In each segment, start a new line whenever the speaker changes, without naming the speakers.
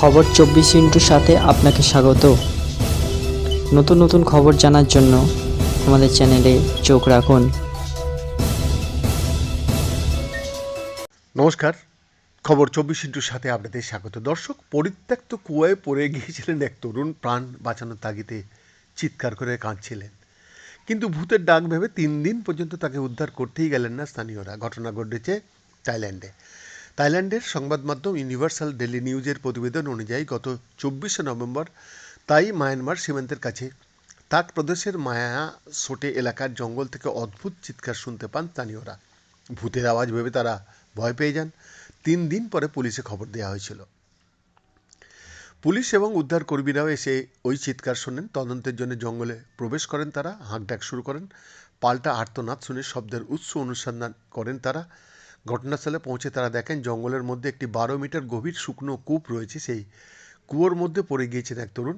খবর চব্বিশ ইন্টুর সাথে আপনাকে স্বাগত। নতুন নতুন খবর জানার জন্য আমাদের চ্যানেলে চোখ রাখুন।
নমস্কার। খবর চব্বিশ ইন্টুর সাথে আপনাদের স্বাগত। দর্শক, পরিত্যক্ত কুয়ায় পড়ে গিয়েছিলেন এক তরুণ, প্রাণ বাঁচানোর তাগিদে চিৎকার করে কাঁদছিলেন। কিন্তু ভূতের ডাক ভেবে তিন দিন পর্যন্ত তাকে উদ্ধার করতেই গেলেন না স্থানীয়রা। ঘটনা ঘটেছে থাইল্যান্ডে। থাইল্যান্ডের সংবাদ মাধ্যম ইউনিভার্সাল ডেলি নিউজের প্রতিবেদন অনুযায়ী গত চব্বিশে নভেম্বর তাই মায়ানমার সীমান্তের কাছে তাক প্রদেশের মায়া সোটে এলাকার জঙ্গল থেকে অদ্ভুত চিৎকার শুনতে পান স্থানীয়রা। ভূতের আওয়াজ ভেবে তারা ভয় পেয়ে যান। তিন দিন পরে পুলিশে খবর দেওয়া হয়েছিল। পুলিশ এবং উদ্ধার কর্মীরাও এসে ওই চিৎকার শোনেন। তদন্তের জন্য জঙ্গলে প্রবেশ করেন তারা, হাঁকডাক শুরু করেন। পাল্টা আর্তনাদ শুনে শব্দের উৎস অনুসন্ধান করেন তারা। ঘটনাস্থলে পৌঁছে তারা দেখেন জঙ্গলের মধ্যে একটি বারো মিটার গভীর শুকনো কূপ রয়েছে। সেই কুয়োর মধ্যে পড়ে গিয়েছেন এক তরুণ।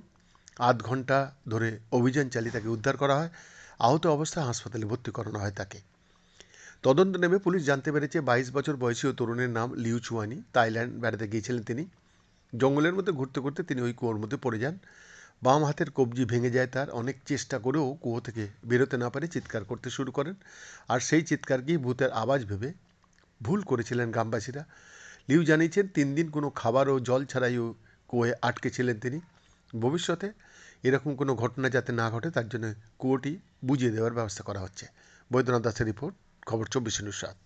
আধ ঘণ্টা ধরে অভিযান চালিয়ে তাকে উদ্ধার করা হয়। আহত অবস্থায় হাসপাতালে ভর্তি করানো হয় তাকে। তদন্ত নেমে পুলিশ জানতে পেরেছে বাইশ বছর বয়সী ওই তরুণের নাম লিউ চুয়ানি। থাইল্যান্ড বেড়াতে গিয়েছিলেন তিনি। জঙ্গলের মধ্যে ঘুরতে ঘুরতে তিনি ওই কুয়োর মধ্যে পড়ে যান। বাম হাতের কবজি ভেঙে যায় তার। অনেক চেষ্টা করেও কুয়ো থেকে বেরোতে না পারে চিৎকার করতে শুরু করেন। আর সেই চিৎকারকেই ভূতের আওয়াজ ভেবে ভুল করেছিলেন গ্রামবাসীরা। লিউ জানিয়েছেন, তিন দিন কোনো খাবার ও জল ছাড়াই কুয়োয় আটকে ছিলেন তিনি। ভবিষ্যতে এরকম কোনো ঘটনা যাতে না ঘটে, তার জন্য কুয়োটি বুঝিয়ে দেওয়ার ব্যবস্থা করা হচ্ছে। বৈদ্যনাথ দাসের রিপোর্ট, খবর চব্বিশ সাত।